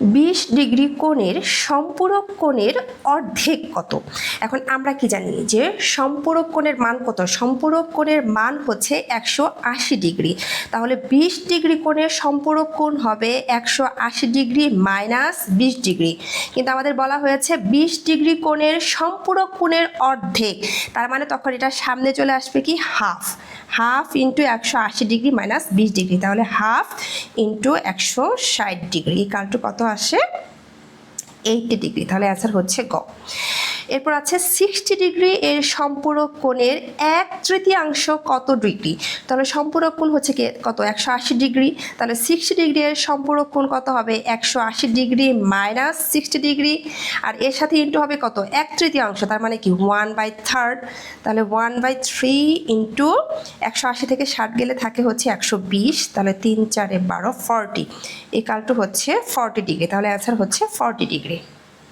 বিশ ডিগ্রি কোণের সম্পূরক কোণের অর্ধেক কত? এখন আমরা কি জানি যে সম্পূরক কোণের মান কত? সম্পূরক কোণের মান হচ্ছে একশো আশি ডিগ্রি। তাহলে বিশ ডিগ্রি কোণের সম্পূরক কোণ হবে একশো আশি ডিগ্রি মাইনাস বিশ ডিগ্রি। কিন্তু আমাদের বলা হয়েছে বিশ ডিগ্রি কোণের সম্পূরক কোণের অর্ধেক। তার মানে তখন এটা সামনে চলে আসবে কি? হাফ। হাফ ইন্টু একশো আশি ডিগ্রি মাইনাস বিশ ডিগ্রি। তাহলে হাফ ইন্টু একশো ষাট ডিগ্রি। ইকাল টু কত আসে? Eighty degree. তাহলে অ্যান্সার হচ্ছে গ। এরপর আছে সিক্সটি ডিগ্রি এর সম্পূরক কোণের এক তৃতীয়াংশ কত ডিগ্রি তাহলে সম্পূরক কোণ হচ্ছে কি? কত? একশো আশি ডিগ্রি তাহলে সিক্সটি ডিগ্রি এর সম্পূরক কোণ কত হবে? একশো আশি ডিগ্রি মাইনাস সিক্সটি ডিগ্রি আর এর সাথে ইন্টু হবে কত? এক তৃতীয়াংশ। তার মানে কি? ওয়ান বাই থার্ড তাহলে ওয়ান বাই থ্রি ইন্টু একশো আশি থেকে ষাট গেলে থাকে হচ্ছে একশো বিশ। তাহলে তিন চারে বারো ফর্টি এই কালটু হচ্ছে ফর্টি ডিগ্রি তাহলে অ্যান্সার হচ্ছে ফর্টি ডিগ্রি